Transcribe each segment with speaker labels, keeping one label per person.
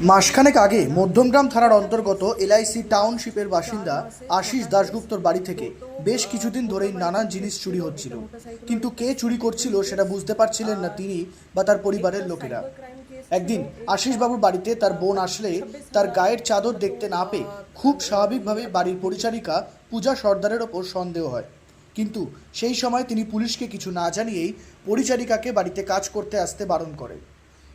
Speaker 1: মাসখানেক আগে মধ্যমগ্রাম থানার অন্তর্গত এলআইসি টাউনশিপের বাসিন্দা আশিস দাশগুপ্তর বাড়ি থেকে বেশ কিছুদিন ধরেই নানান জিনিস চুরি হচ্ছিল। কিন্তু কে চুরি করছিল সেটা বুঝতে পারছিলেন না তিনি বা তার পরিবারের লোকেরা। একদিন আশিসবাবুর বাড়িতে তার বোন আসলে তার গায়ের চাদর দেখতে না পেয়ে খুব স্বাভাবিকভাবে বাড়ির পরিচারিকা পূজা সর্দারের ওপর সন্দেহ হয়। কিন্তু সেই সময় তিনি পুলিশকে কিছু না জানিয়েই পরিচারিকাকে বাড়িতে কাজ করতে আসতে বারণ করে।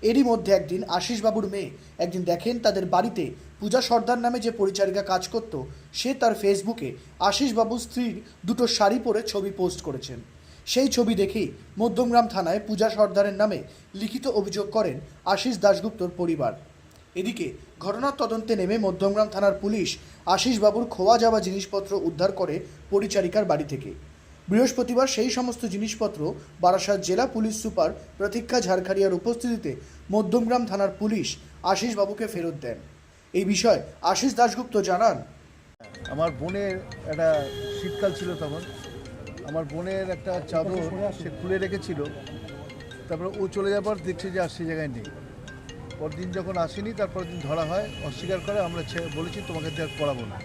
Speaker 1: এরই মধ্যে একদিন আশিসবাবুর মেয়ে একদিন দেখেন তাদের বাড়িতে পূজা সর্দার নামে যে পরিচারিকা কাজ করত, সে তার ফেসবুকে আশিসবাবুর স্ত্রীর দুটো শাড়ি পরে ছবি পোস্ট করেছেন। সেই ছবি দেখেই মধ্যমগ্রাম থানায় পূজা সর্দারের নামে লিখিত অভিযোগ করেন আশিস দাশগুপ্তর পরিবার। এদিকে ঘটনার তদন্তে নেমে মধ্যমগ্রাম থানার পুলিশ আশিসবাবুর খোয়া যাওয়া জিনিসপত্র উদ্ধার করে পরিচারিকার বাড়ি থেকে। বৃহস্পতিবার সেই সমস্ত জিনিসপত্র বারাসাত জেলা পুলিশ সুপার প্রতীক্ষা ঝাড়খারিয়ার উপস্থিতিতে মধ্যমগ্রাম থানার পুলিশ আশিস বাবুকে ফেরত দেন। এই বিষয়ে আশিস দাশগুপ্ত জানান।
Speaker 2: আমার বোনের একটা শীতকাল ছিল তখন। আমার বোনের একটা চাদর সে খুলে রেখেছিল। তারপরে ও চলে পর দেখছে যে আর সেই জায়গায় নেই। পরদিন যখন আসেনি তারপর দিন ধরা হয়, অস্বীকার করে আমরা বলেছি তোমাকে দিয়ে আর পড়াবো না।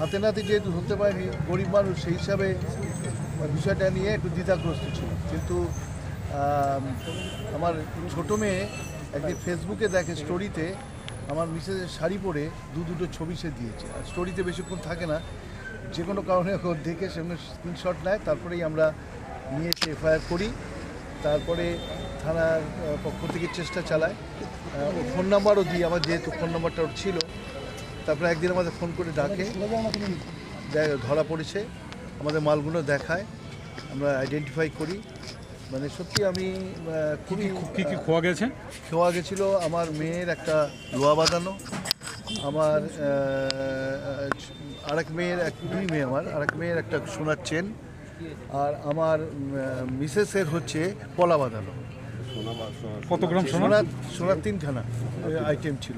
Speaker 2: হাতে নাতে যেহেতু ধরতে পারিনি, গরিব মানুষ, সেই হিসাবে বিষয়টা নিয়ে একটু দ্বিধাগ্রস্ত ছিল। কিন্তু আমার ছোটো মেয়ে একদিন ফেসবুকে দেখে স্টোরিতে আমার মিসেসের শাড়ি পরে দু দুটো ছবি সে দিয়েছে। আর স্টোরিতে বেশিক্ষণ থাকে না, যে কোনো কারণে দেখে সেগুলো স্ক্রিনশট নেয়, তারপরেই আমরা নিয়ে এসে এফআইআর করি। তারপরে থানার পক্ষ থেকে চেষ্টা চালায়। ফোন নাম্বারও দিই, আমার যেহেতু ফোন নাম্বারটা ওর ছিল। তারপরে একদিন আমাদের ফোন করে ডাকে ধরা পড়েছে আমাদের মালগুলো দেখায় আমরা আইডেন্টিফাই করি। মানে সত্যি আমি খুবই
Speaker 3: কি কি খোয়া গেছে?
Speaker 2: খোয়া গেছিল আমার মেয়ের একটা লোয়া বাঁধানো আমার আরেক মেয়ের এক দুই মেয়ে আমার আরেক মেয়ের একটা সোনার চেন আর আমার মিসেসের হচ্ছে পলা বাঁধানো।
Speaker 3: কত গ্রাম সোনা?
Speaker 2: সোনার সোনার তিনখানা আইটেম ছিল।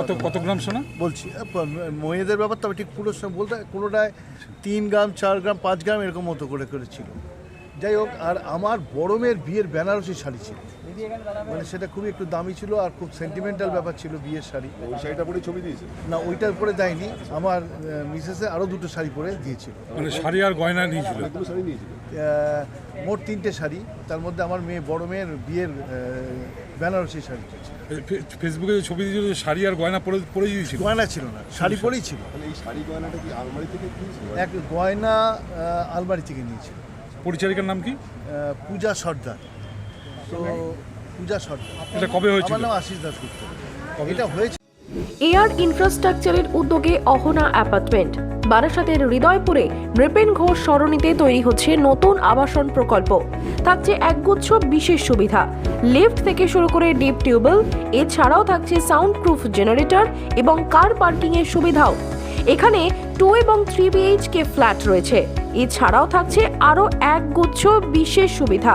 Speaker 3: কত কত গ্রাম সোনা?
Speaker 2: বলছি মহিলাদের মেয়েদের ব্যাপার তবে ঠিক পুরো সব বলতে কোনোটায় তিন গ্রাম চার গ্রাম পাঁচ গ্রাম এরকম মতো করে করেছিল। যাই হোক আর আমার বড় মেয়ের বিয়ের বেনারসি শাড়ি ছিল। মানে সেটা খুবই একটু দামি ছিল আর খুব সেন্টিমেন্টাল ব্যাপার ছিল বিয়ের শাড়ি।
Speaker 4: ওই শাড়িটা পরে ছবি দিয়েছে?
Speaker 2: না ওইটার পরে দেয়নি আমার মিসেসে আরও দুটো শাড়ি পরে দিয়েছিল।
Speaker 3: মানে শাড়ি আর গয়না নিয়েছিল?
Speaker 4: দুটো শাড়ি নিয়েছিল?
Speaker 2: মোট তিনটে শাড়ি। তার মধ্যে আমার মেয়ে বড় মেয়ের বিয়ের বেনারসি শাড়ি ছিল
Speaker 3: ফেসবুকে যে ছবি দিয়েছিল শাড়ি আর গয়না পরে পরে দিয়েছিল?
Speaker 2: গয়না ছিল না শাড়ি পরেই ছিল।
Speaker 4: তাহলে এই শাড়ি গয়নাটা কি আলমারি থেকে কিনেছিল?
Speaker 2: এক গয়না আলমারি থেকে নিয়েছিল।
Speaker 3: পরিচারিকার নাম কি?
Speaker 2: পূজা সর্দার। তো পূজা সর্দার
Speaker 3: এটা কবে হয়েছিল?
Speaker 2: আমার নাম আশিস এটা হয়েছে
Speaker 5: এয়ার ইনফ্রাস্ট্রাকচারের উদ্যোগে অহনা অ্যাপার্টমেন্ট। বারাসাতের হৃদয়পুরে নৃপেন ঘোষ সরণিতে তৈরি হচ্ছে নতুন আবাসন প্রকল্প। থাকছে একগুচ্ছ বিশেষ সুবিধা। লিফট থেকে শুরু করে ডিপ টিউবওয়েল এছাড়াও থাকছে সাউন্ড প্রুফ জেনারেটর এবং কার পার্কিং এর সুবিধাও। এখানে টু এবং থ্রি বিএইচকে ফ্ল্যাট রয়েছে। এছাড়াও থাকছে আরও একগুচ্ছ বিশেষ সুবিধা।